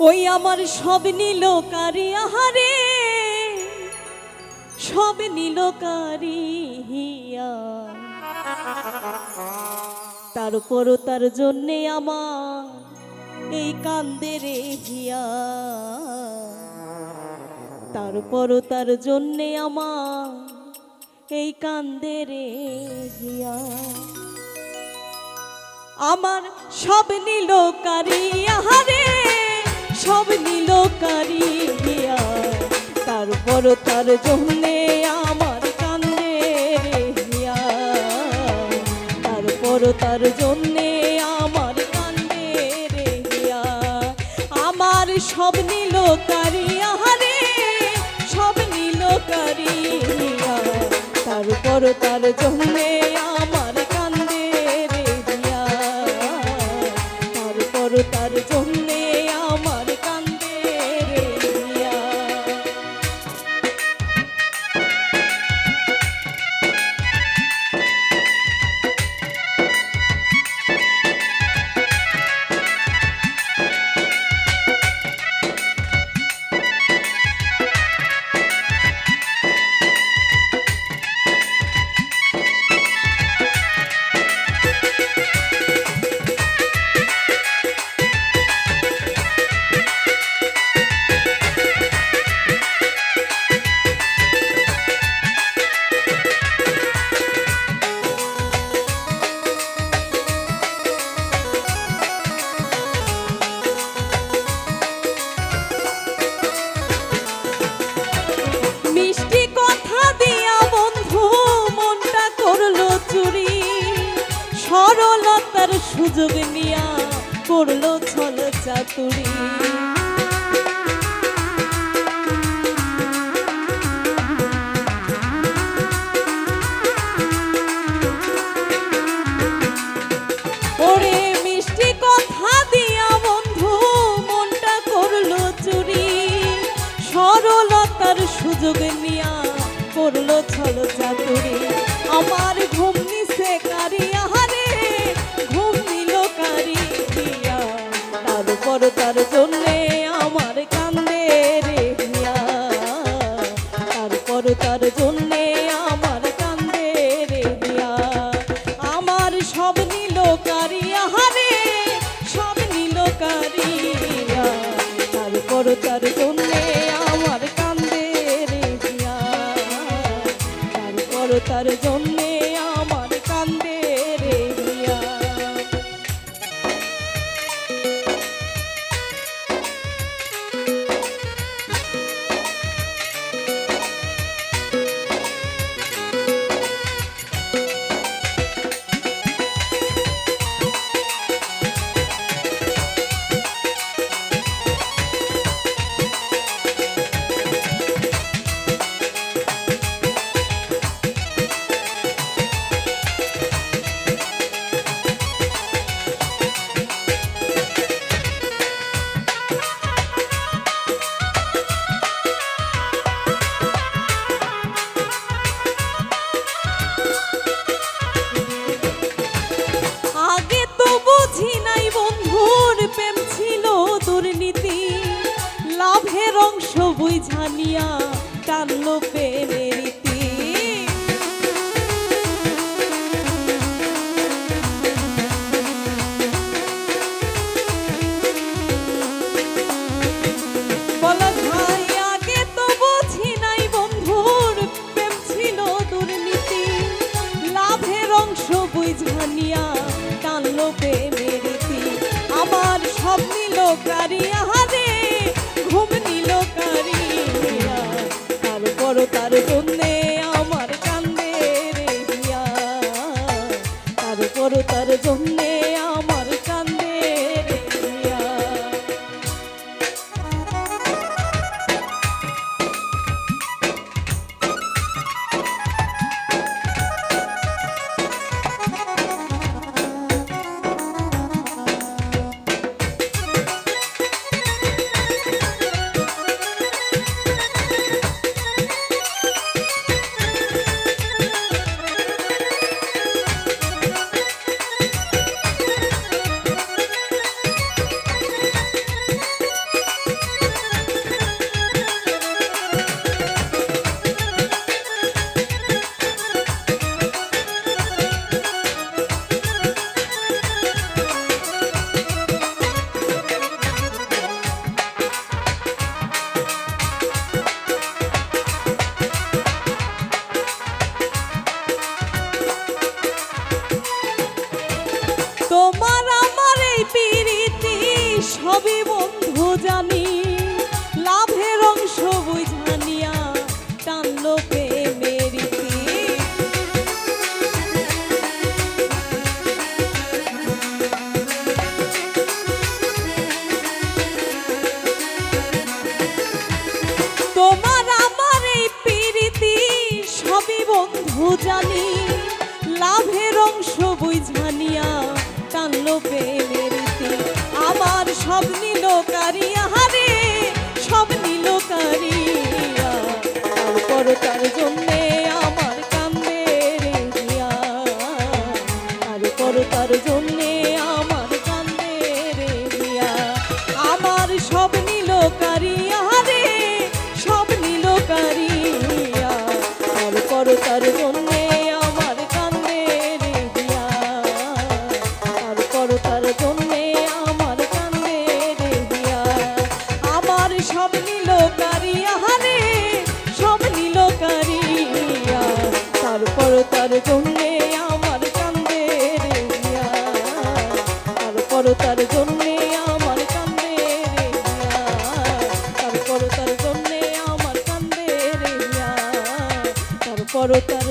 ওই আমার সব নীল কারি আহারে! সব নীল কারি হিয়া তারপরও তার জন্যে আমার এই কান্দে রে হিয়া। তারপরও তার জন্যে আমার এই কান্দে রে হিয়া। আমার সব নীল কারি আহারে! সব নীল কারি হিয়া তারপর তার জন্যে আমার কান্দে রে হিয়া তারপর তার জন্যে আমার কান্দে রে হিয়া আমার সব নীল কারি আহারে, সব নীল কারি হিয়া তারপর তার জন্যে সরলতার সুযোগ নিয়া করল ছল চাতুরি। সুযোগ নিয়া করল ছল চাতুরি। আমার ঘুম তার জন্যে বুঝানিয়া তোমার আমার এই পিরিতি, সবই বন্ধু জানি। লাভের অংশ বুঝানিয়া টানল তোমার আমার এই পিরিতি, সবই বন্ধু জানি। company. তারপর